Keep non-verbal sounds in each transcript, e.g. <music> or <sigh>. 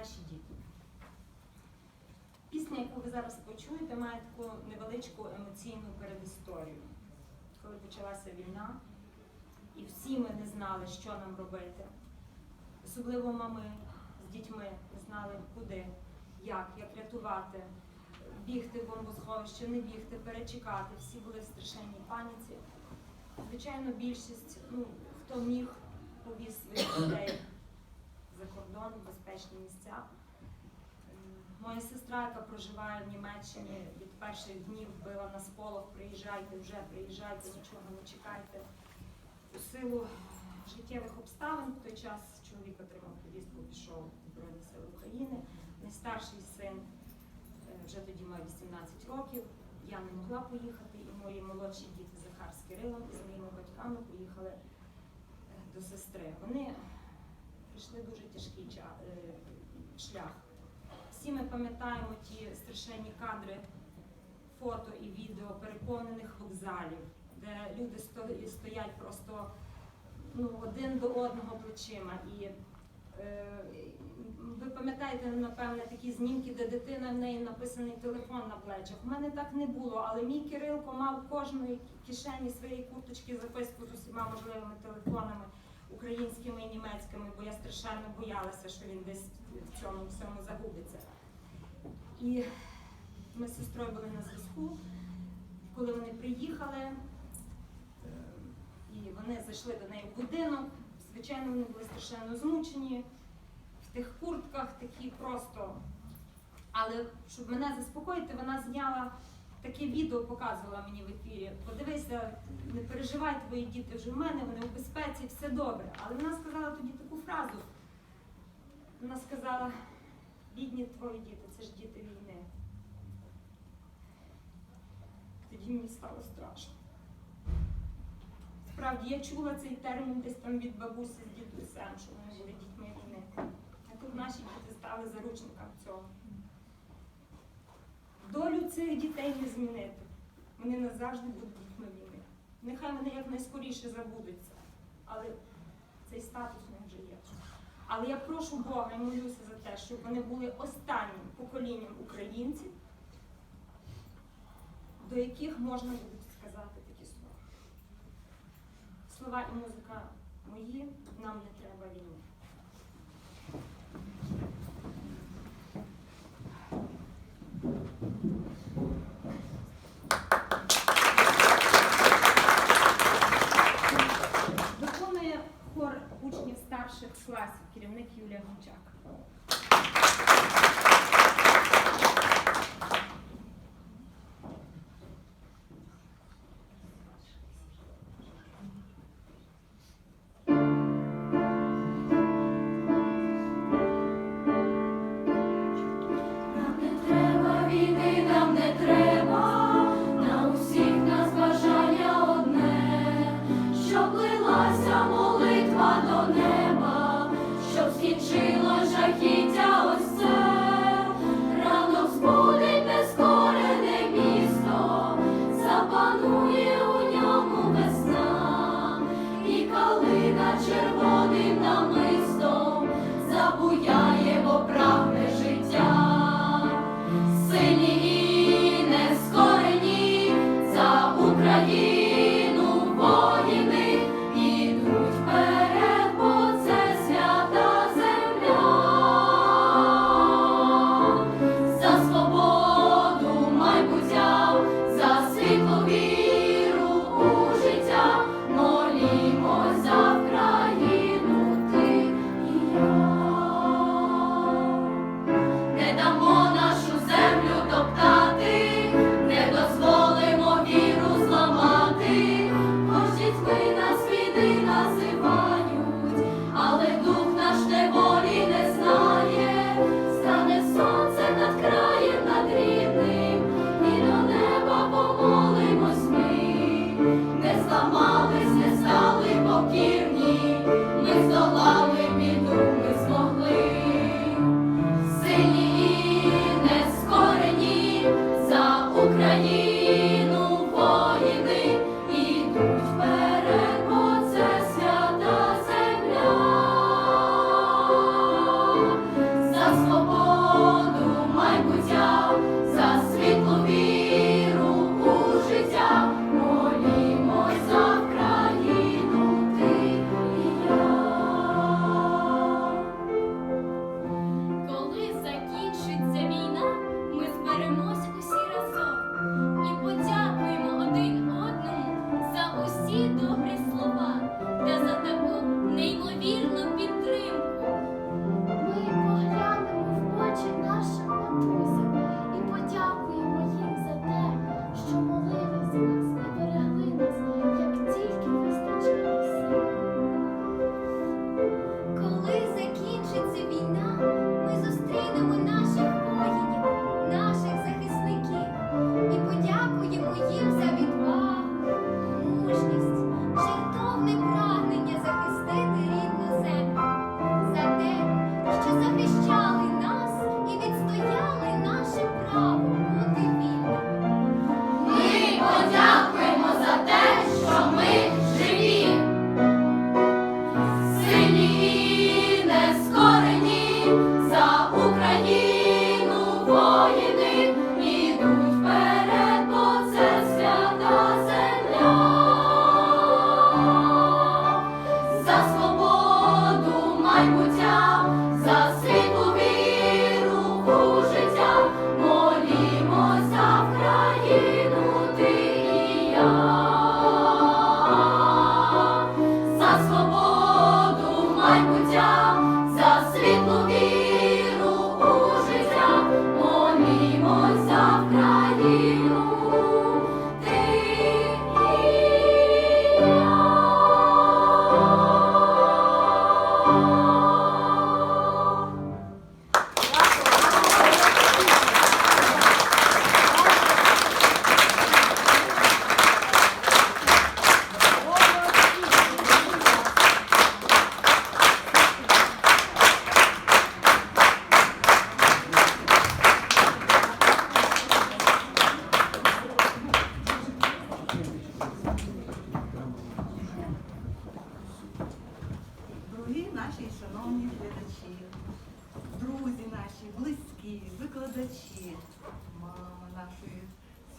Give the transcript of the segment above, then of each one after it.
наші діти. Пісня, яку ви зараз почуєте, має таку невеличку емоційну передісторію. Коли почалася війна, і всі ми не знали, що нам робити. Особливо мами з дітьми не знали, куди, як, як рятувати, бігти в бомбосховище, не бігти, перечекати. Всі були в страшенній паніці. Звичайно, більшість, ну, хто міг, повіз своїх дітей за кордон, безпечні місця. Моя сестра, яка проживає в Німеччині, від перших днів била на сполох, приїжджайте вже, приїжджайте, нічого не чекайте. У силу життєвих обставин в той час чоловік отримав повістку, пішов в Збройні Сили України. Найстарший син е, вже тоді мав 18 років. Я не могла поїхати, і мої молодші діти Захар з Кирилом з моїми батьками поїхали е, до сестри. Вони пройшли дуже тяжкий е, шлях. Всі ми пам'ятаємо ті страшенні кадри, фото і відео переповнених вокзалів, де люди стоять просто ну, один до одного плечима. І е, ви пам'ятаєте, напевне, такі знімки, де дитина в неї написаний телефон на плечах. У мене так не було, але мій Кирилко мав в кожної кишені своєї курточки записку з усіма можливими телефонами українськими і німецькими, бо я страшенно боялася, що він десь в цьому всьому загубиться. І ми з сестрою були на зв'язку. Коли вони приїхали, е, і вони зайшли до неї в будинок, звичайно, вони були страшенно змучені в тих куртках, такі просто. Але щоб мене заспокоїти, вона зняла таке відео, показувала мені в ефірі. Подивися, не переживай, твої діти вже в мене, вони у безпеці, все добре. Але вона сказала тоді таку фразу. Вона сказала, бідні твої діти, це ж діти війни. Тоді мені стало страшно. Справді, я чула цей термін десь там від бабусі з дідусем, що вони були дітьми війни. А тут наші діти стали заручниками цього. Долю цих дітей не змінити. Вони назавжди будуть. Нехай вони якнайскоріше забудуться. Але цей статус них вже є. Але я прошу Бога і молюся за те, щоб вони були останнім поколінням українців, до яких можна буде сказати такі слова. Слова і музика мої, нам не треба війни. Виконує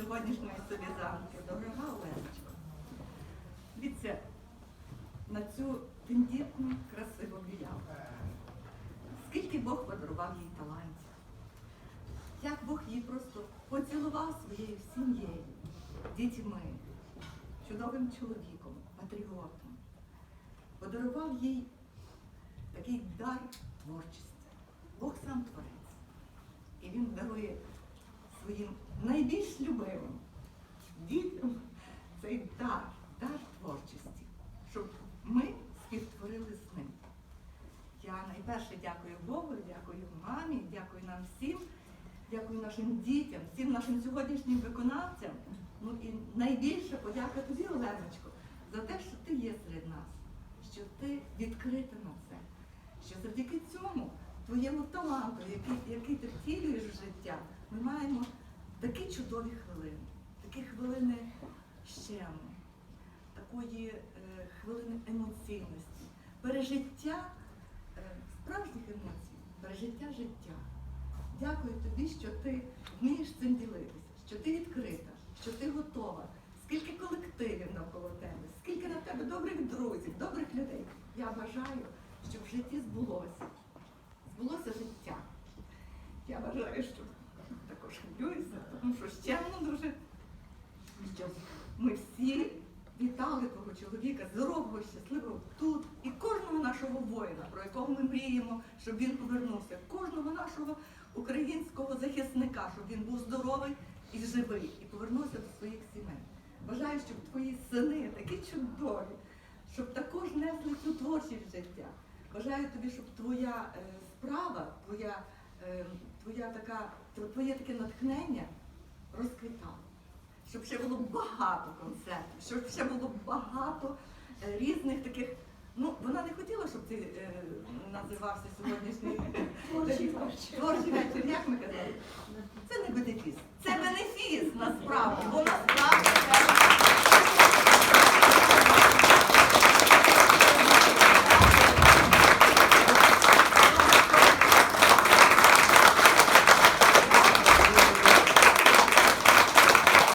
сьогоднішньої солізанки, дорога Оленочко. Дивіться на цю тендітну, красиву білявку. Скільки Бог подарував їй талантів, як Бог її просто поцілував своєю сім'єю, дітьми, чудовим чоловіком, патріотом, подарував їй такий дар творчості. Бог сам творець. І він дарує своїм найбільш любимим дітям цей дар, дар творчості, щоб ми співтворили з ним. Я найперше дякую Богу, дякую мамі, дякую нам всім, дякую нашим дітям, всім нашим сьогоднішнім виконавцям. Ну і найбільше подяка тобі, Оленочко, за те, що ти є серед нас, що ти відкрита на це, що завдяки цьому, твоєму таланту, який, який ти втілюєш життя, ми маємо такі чудові хвилини, такі хвилини щему, такої е, хвилини емоційності, пережиття е, справжніх емоцій, пережиття життя. Дякую тобі, що ти вмієш цим ділитися, що ти відкрита, що ти готова. Скільки колективів навколо тебе, скільки на тебе добрих друзів, добрих людей. Я бажаю, щоб в житті збулося. Збулося життя. Я бажаю, що також хвилююся, тому що щемно дуже, ми всі вітали твого чоловіка здорового, щасливого тут і кожного нашого воїна, про якого ми мріємо, щоб він повернувся, кожного нашого українського захисника, щоб він був здоровий і живий і повернувся до своїх сімей. Бажаю, щоб твої сини такі чудові, щоб також несли цю творчість життя. Бажаю тобі, щоб твоя е, справа, твоя, твоя така, твоє таке натхнення розквітало. Щоб ще було багато концертів, щоб ще було багато е, різних таких. Ну, вона не хотіла, щоб ти е, називався сьогоднішній творчий <laughs> вечір, як ми казали. Це не бенефіс, це бенефіс насправді, бо насправді